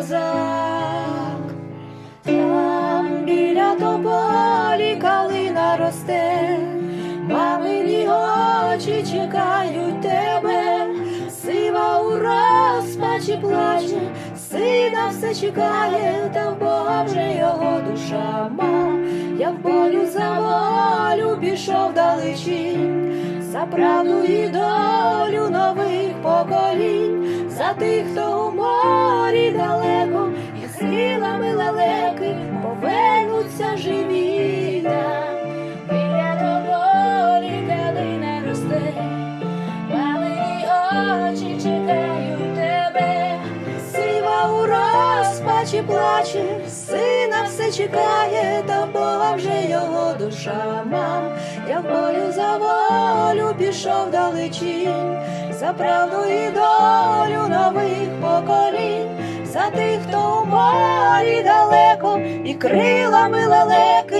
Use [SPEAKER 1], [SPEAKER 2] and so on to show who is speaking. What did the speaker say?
[SPEAKER 1] козак, там біля тополі калина росте, мамині очі чекають тебе, сива у розпачі плаче, сина все чекає, та в Бога вже його душа ма. Я в полю за волю пішов далечі, за правду і долю нових поколінь, за тих, хто у морі далеко. Повернуться живі. там. Біля тоборі калина росте, Малині очі чекають тебе, сива у розпачі плаче, сина все чекає, та Бога вже його душа мам. Я в бою за волю пішов далечі, за правду і долю нових поколінь, за тих, хто у морі далеко, і крилами лелеки.